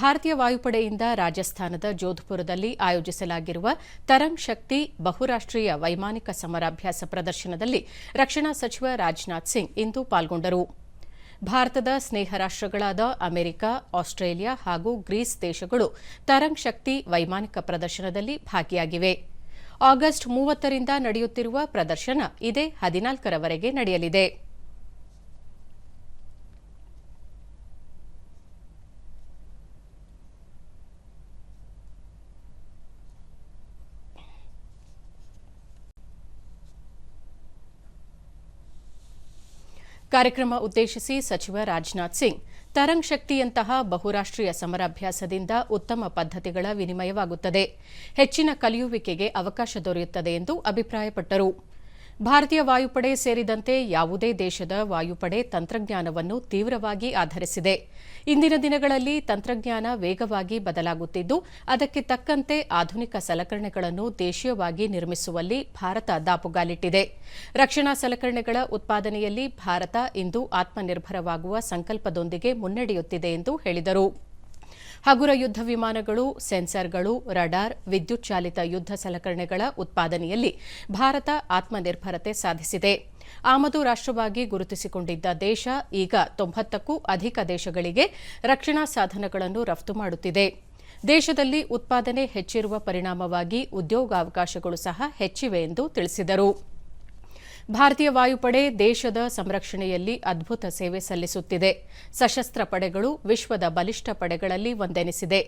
ಭಾರತೀಯ ವಾಯುಪಡೆಯಿಂದ ರಾಜಸ್ಥಾನದ ಜೋಧ್ಪುರದಲ್ಲಿ ಆಯೋಜಿಸಲಾಗಿರುವ ತರಂಗ್ ಶಕ್ತಿ ಬಹುರಾಷ್ಟ್ರೀಯ ವೈಮಾನಿಕ ಸಮರಾಭ್ಯಾಸ ಪ್ರದರ್ಶನದಲ್ಲಿ ರಕ್ಷಣಾ ಸಚಿವ ರಾಜನಾಥ್ ಸಿಂಗ್ ಇಂದು ಪಾಲ್ಗೊಂಡರು. ಭಾರತದ ಸ್ನೇಹ ರಾಷ್ಟ್ರಗಳಾದ ಅಮೆರಿಕ, ಆಸ್ಟ್ರೇಲಿಯಾ ಹಾಗೂ ಗ್ರೀಸ್ ದೇಶಗಳು ತರಂಗ್ ಶಕ್ತಿ ವೈಮಾನಿಕ ಪ್ರದರ್ಶನದಲ್ಲಿ ಭಾಗಿಯಾಗಿವೆ. ಆಗಸ್ಟ್ ಮೂವತ್ತರಿಂದ ನಡೆಯುತ್ತಿರುವ ಪ್ರದರ್ಶನ ಇದೇ ಹದಿನಾಲ್ಕರವರೆಗೆ ನಡೆಯಲಿದೆ. ಕಾರ್ಯಕ್ರಮ ಉದ್ದೇಶಿಸಿ ಸಚಿವ ರಾಜನಾಥ್ ಸಿಂಗ್. ತರಂಗ್ ಶಕ್ತಿಯಂತಹ ಬಹುರಾಷ್ಟ್ರೀಯ ಸಮರಾಭ್ಯಾಸದಿಂದ ಉತ್ತಮ ಪದ್ಧತಿಗಳ ವಿನಿಮಯವಾಗುತ್ತದೆ. ಹೆಚ್ಚಿನ ಕಲಿಯುವಿಕೆಗೆ ಅವಕಾಶ ದೊರೆಯುತ್ತದೆ ಎಂದು ಅಭಿಪ್ರಾಯಪಟ್ಟರು. ಭಾರತೀಯ ವಾಯುಪಡೆ ಸೇರಿದಂತೆ ಯಾವುದೇ ದೇಶದ ವಾಯುಪಡೆ ತಂತ್ರಜ್ಞಾನವನ್ನು ತೀವ್ರವಾಗಿ ಆಧರಿಸಿದೆ. ಇಂದಿನ ದಿನಗಳಲ್ಲಿ ತಂತ್ರಜ್ಞಾನ ವೇಗವಾಗಿ ಬದಲಾಗುತ್ತಿದ್ದು, ಅದಕ್ಕೆ ತಕ್ಕಂತೆ ಆಧುನಿಕ ಸಲಕರಣೆಗಳನ್ನು ದೇಶೀಯವಾಗಿ ನಿರ್ಮಿಸುವಲ್ಲಿ ಭಾರತ ದಾಪುಗಾಲಿಟ್ಟಿದೆ. ರಕ್ಷಣಾ ಸಲಕರಣೆಗಳ ಉತ್ಪಾದನೆಯಲ್ಲಿ ಭಾರತ ಇಂದು ಆತ್ಮನಿರ್ಭರವಾಗುವ ಸಂಕಲ್ಪದೊಂದಿಗೆ ಮುನ್ನಡೆಯುತ್ತಿದೆ ಎಂದು ಹೇಳಿದರು. ಹಗುರ ಯುದ್ಧ ವಿಮಾನಗಳು, ಸೆನ್ಸರ್ಗಳು, ರಡಾರ್, ವಿದ್ಯುತ್ ಚಾಲಿತ ಯುದ್ಧ ಸಲಕರಣೆಗಳ ಉತ್ಪಾದನೆಯಲ್ಲಿ ಭಾರತ ಆತ್ಮನಿರ್ಭರತೆ ಸಾಧಿಸಿದೆ. ಆಮದು ರಾಷ್ಟ್ರವಾಗಿ ಗುರುತಿಸಿಕೊಂಡಿದ್ದ ದೇಶ ಈಗ ತೊಂಬತ್ತಕ್ಕೂ ಅಧಿಕ ದೇಶಗಳಿಗೆ ರಕ್ಷಣಾ ಸಾಧನಗಳನ್ನು ರಫ್ತು ಮಾಡುತ್ತಿದೆ. ದೇಶದಲ್ಲಿ ಉತ್ಪಾದನೆ ಹೆಚ್ಚಿರುವ ಪರಿಣಾಮವಾಗಿ ಉದ್ಯೋಗಾವಕಾಶಗಳು ಸಹ ಹೆಚ್ಚಿವೆ ಎಂದು ತಿಳಿಸಿದರು. ಭಾರತೀಯ ವಾಯುಪಡೆ ದೇಶದ ಸಂರಕ್ಷಣೆಯಲ್ಲಿ ಅದ್ಭುತ ಸೇವೆ ಸಲ್ಲಿಸುತ್ತಿದೆ ಸಶಸ್ತ್ರ ಪಡೆಗಳು ವಿಶ್ವದ ಬಲಿಷ್ಠ ಪಡೆಗಳಲ್ಲಿ ಒಂದೆನಿಸಿದೆ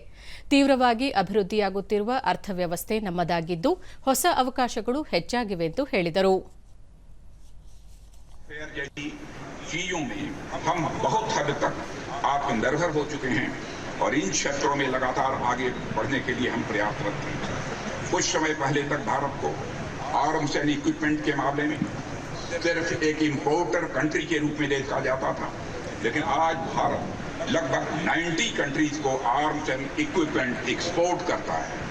ತೀವ್ರವಾಗಿ ಅಭಿವೃದ್ಧಿಯಾಗುತ್ತಿರುವ ಅರ್ಥವ್ಯವಸ್ಥೆ ನಮ್ಮದಾಗಿದ್ದು ಹೊಸ ಅವಕಾಶಗಳು ಹೆಚ್ಚಾಗಿವೆ ಎಂದು ಹೇಳಿದರು शेयर जैसी चीजों में हम बहुत हद तक आत्मनिर्भर हो चुके हैं और इन क्षेत्रों में लगातार आगे बढ़ने के लिए हम प्रयासरत हैं कुछ समय पहले तक भारत को आर्म्स एंड इक्विपमेंट के मामले में सिर्फ़ एक इम्पोर्टर कंट्री के रूप में देखा जाता था। लेकिन आज भारत लगभग 90 कंट्रीज़ को आर्म्स एंड इक्विपमेंट एक्सपोर्ट करता है।